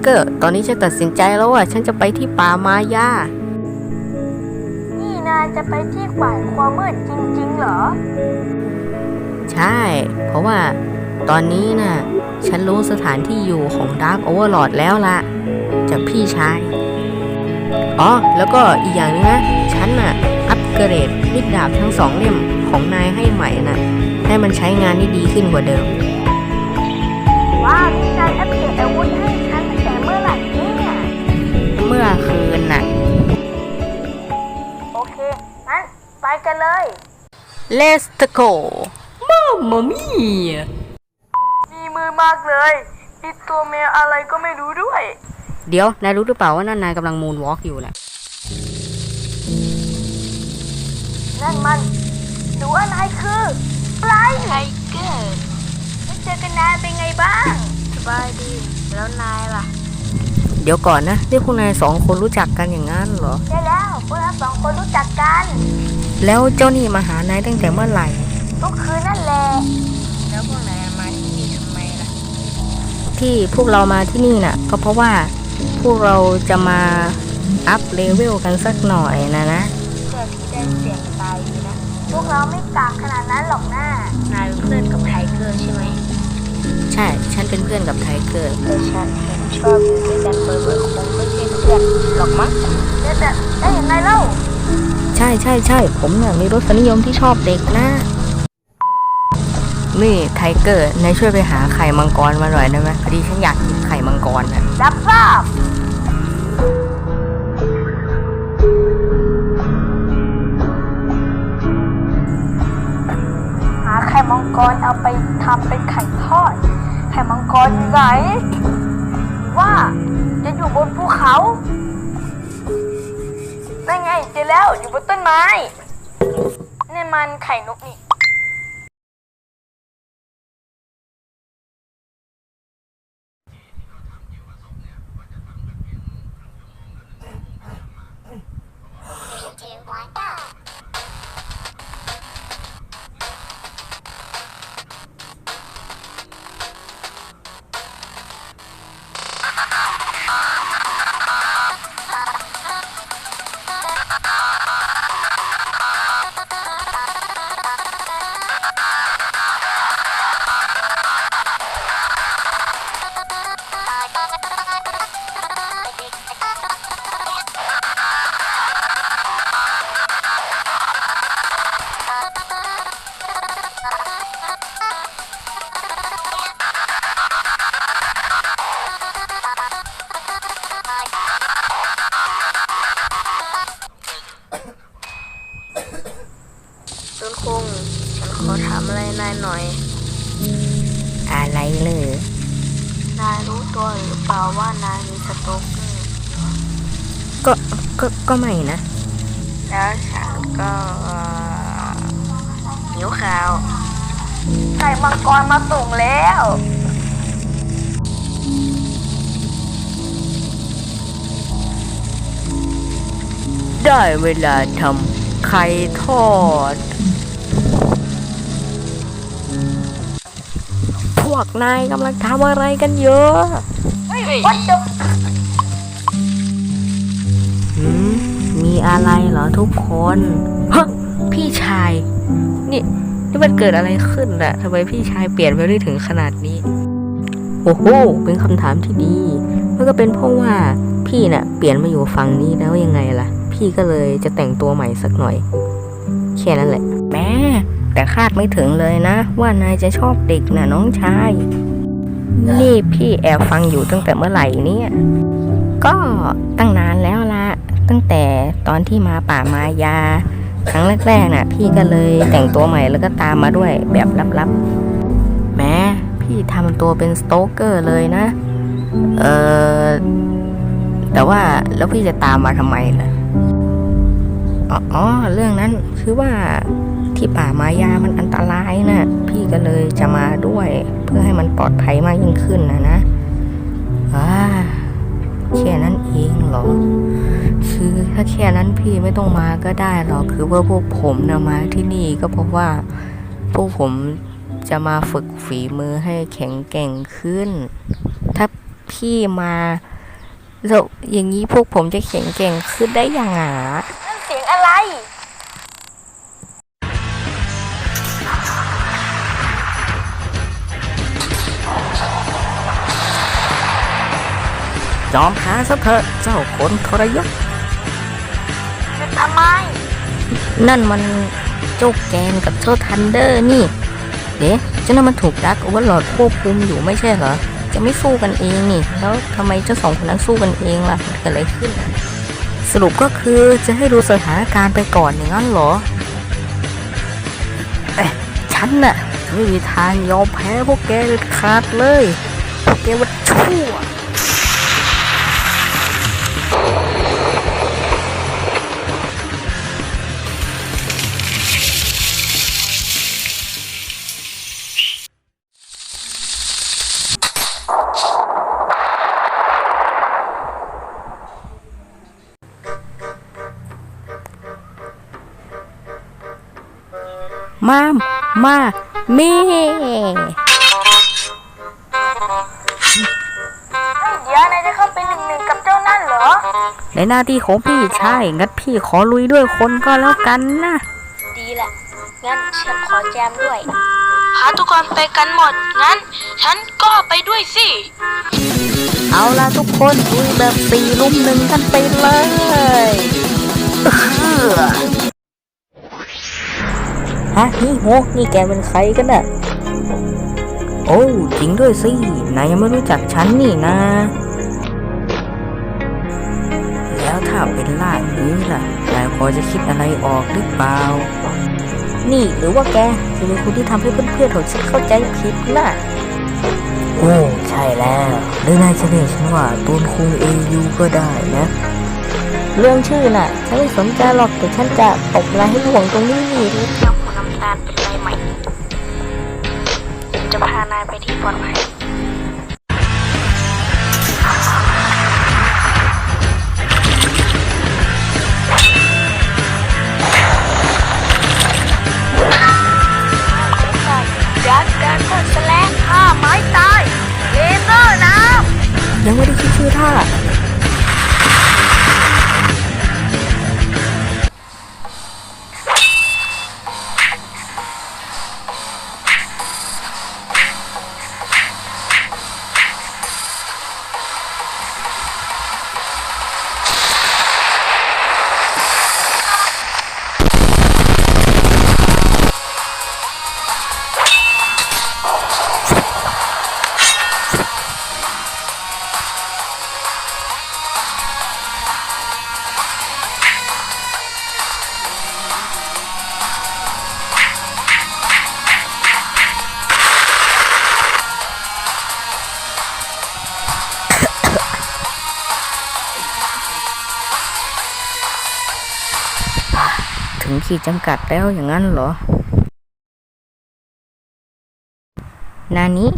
เกอร์ ตอนนี้ฉันตัดสินใจแล้วว่าฉันจะไปที่ป่ามายา นี่นายจะไปที่ฝ่ายความมืดจริงๆเหรอ ใช่ เพราะว่าตอนนี้น่ะ ฉันรู้สถานที่อยู่ของดาร์ o โอเวอร์ลอดแล้วล่ะจากพี่ชาย อ๋อ แล้วก็อีกอย่างหนึงนะ ฉันน่ะ อัปเกรดมิดดาบทั้งสองเล่มของนายให้ใหม่น่ะ ให้มันใช้งานได้ดีขึ้นกว่าเดิม ว้าวนี่นายอัปเกรดอาวุธให้ เมื่อคืนน่ะ โอเค งั้น ไปกันเลย Let's go Mamma mia มีมือมากเลยมีตัวแมวอะไรก็ไม่รู้ด้วย เดี๋ยว นายรู้หรือเปล่าว่านั่นนายกำลังมูนวอล์กอยู่น่ะ นั่นมันหรือว่านายคืออะไรไทเกอร์ไม่เจอกันนานเป็นไงบ้าง สบายดี แล้วนายล่ะ เดี๋ยวก่อนนะนี่พวกนายสองคนรู้จักกันอย่างนั้นเหรอ ใช่แล้วพวกเราสองคนรู้จักกัน แล้วเจ้านี่มาหานายตั้งแต่เมื่อไหร่ ทุกคืนนั่นแหละ แล้วพวกนายมาที่นี่ทำไมล่ะ ที่พวกเรามาที่นี่น่ะ ก็เพราะว่าพวกเราจะมาอัพเลเวลกันสักหน่อยนะนะเพื่อที่ได้เสียงตายดีนะ พวกเราไม่กากขนาดนั้นหรอกนะนายเป็นเพื่อนกับไทเกอร์ใช่ไหม ใช่ ฉันเป็นเพื่อนกับไทเกอร์แต่ฉันเห็นชอบอยู่ด้วยกันบ่อยๆคงไม่ใช่เพื่อนหรอกมั้งเด็ดได้ยังไงเล่า ใช่ใช่ใช่ผมเนี่ยมีรสนิยมที่ชอบเด็กนะ นี่ไทเกอร์นายช่วยไปหาไข่มังกรมาหน่อยได้ไหมพอดีฉันอยากกินไข่มังกรน่ะรับทราบหาไข่มังกรเอาไป ทำเป็นไข่ทอดไข่มังกรอยู่ไหนว่าจะอยู่บนภูเขาได้ไงเจอแล้วอยู่บนต้นไม้นี่มันไข่นกนี่ ว่านายมีสโตรกเกอร์ก็ก็ก็ไม่นะ แล้วฉันก็หิวข้าวไข่มังกรมาส่งแล้ว ได้เวลาทำไข่ทอด พวกนายกำลังทำอะไรกันเยอะ วัดจบหืมมีอะไรเหรอทุกคนฮะพี่ชาย นี่นี่มันเกิดอะไรขึ้นน่ะทำไมพี่ชายเปลี่ยนไปได้ถึงขนาดนี้ โอ้โห เป็นคำถามที่ดี มันก็เป็นเพราะว่าพี่น่ะ เปลี่ยนมาอยู่ฝั่งนี้แล้วยังไงล่ะ พี่ก็เลยจะแต่งตัวใหม่สักหน่อย แค่นั้นแหละ แม่แต่คาดไม่ถึงเลยนะ ว่านายจะชอบเด็กน่ะน้องชาย นี่พี่แอบฟังอยู่ตั้งแต่เมื่อไหร่เนี่ย ก็ตั้งนานแล้วละ ตั้งแต่ตอนที่มาป่ามายา ครั้งแรกๆน่ะ พี่ก็เลยแต่งตัวใหม่แล้วก็ตามมาด้วยแบบลับๆ แม้พี่ทำตัวเป็นสโตเกอร์เลยนะ เออแต่ว่าแล้วพี่จะตามมาทำไมล่ะ อ๋ออ๋อเรื่องนั้นคือว่า ที่ป่ามายามันอันตรายนะ่ะ พี่ก็เลยจะมาด้วย เพื่อให้มันปลอดภัยมากยิ่งขึ้นนะนะอ่าแค่นั้นเองเหรอ คือถ้าแค่นั้นพี่ไม่ต้องมาก็ได้หรอก คือว่าพวกผมนะมาที่นี่ก็เพราะว่า พวกผมจะมาฝึกฝีมือให้แข็งแกร่งขึ้น ถ้าพี่มาแล้วอย่างนี้พวกผมจะแข็งแกร่งขึ้นได้ยังไงนั่นเสียงอะไร ยอมแพ้ซะเถอะเจ้าคนทรยศทำไม นั่นมันเจ้าแกนกับเจ้าทันเดอร์นี่เอ๊ะเจ้านั่นมันถูกดักโอเวอร์ลอดควบคุมอยู่ไม่ใช่เหรอ จะไม่สู้กันเองนี่ แล้วทำไมเจ้าสองคนนั้นสู้กันเองล่ะมันเกิดอะไรขึ้น สรุปก็คือจะให้ดูสถานการณ์ไปก่อนอย่างนั้นเหรอเอ๊ะฉันน่ะจะไม่มีทางยอมแพ้พวกแกเด็ดขาดเลย พวกแกว่าชั่ว มาม ในหน้าที่ของพี่ใช่ งั้นพี่ขอลุยด้วยคนก็แล้วกันนะ ดีแหละ งั้นฉันขอแจมด้วย พาทุกคนไปกันหมด งั้น ฉันก็ไปด้วยสิ เอาล่ะทุกคนลุยแบบสี่ลุมหนึ่งกันไปเลยฮะนี่โฮนี่แกเป็นใครกันน่ะ โอ้จริงด้วยสิ นายยังไม่รู้จักฉันนี่นะ นี้ล่ะนายพอจะคิดอะไรออกหรือเปล่า นี่หรือว่าแกจะเป็นคนที่ทำให้เพื่อนๆของฉันเข้าใจผิดน่ะโอ้ใช่แล้วหรือนายจะเรียกฉันว่าตูนคุงเอยูก็ได้นะ เรื่องชื่อน่ะฉันไม่สนใจหรอกแต่ฉันจะตบลายให้หลวงตรงนี้นี่เจ้าคุณน้ำตาลเป็นไรไหมผมจะพานายไปที่ปลอดภัยยั ถึงขีดจำกัดแล้วอย่างนั้นเหรอ นานี้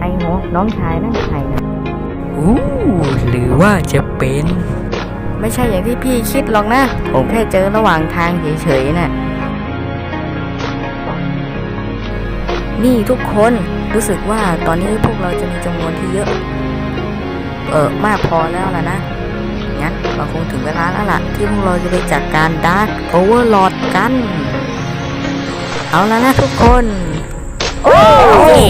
ไอ้โหน้องชายนั่นใครนะอู้หรือว่าจะเป็น ไม่ใช่อย่างที่พี่คิดหรอกนะ ผมแค่เจอระหว่างทางเฉยๆน่ะ นี่ทุกคนรู้สึกว่าตอนนี้พวกเราจะมีจำนวนที่เยอะ เออมากพอแล้วล่ะนะงั้นเราคงถึงเวลาแล้วล่ะ ที่พวกเราจะไปจัดการดาร์ o โอเวอร์ลอดกัน เอาแล้วนะทุกคน โอ้ย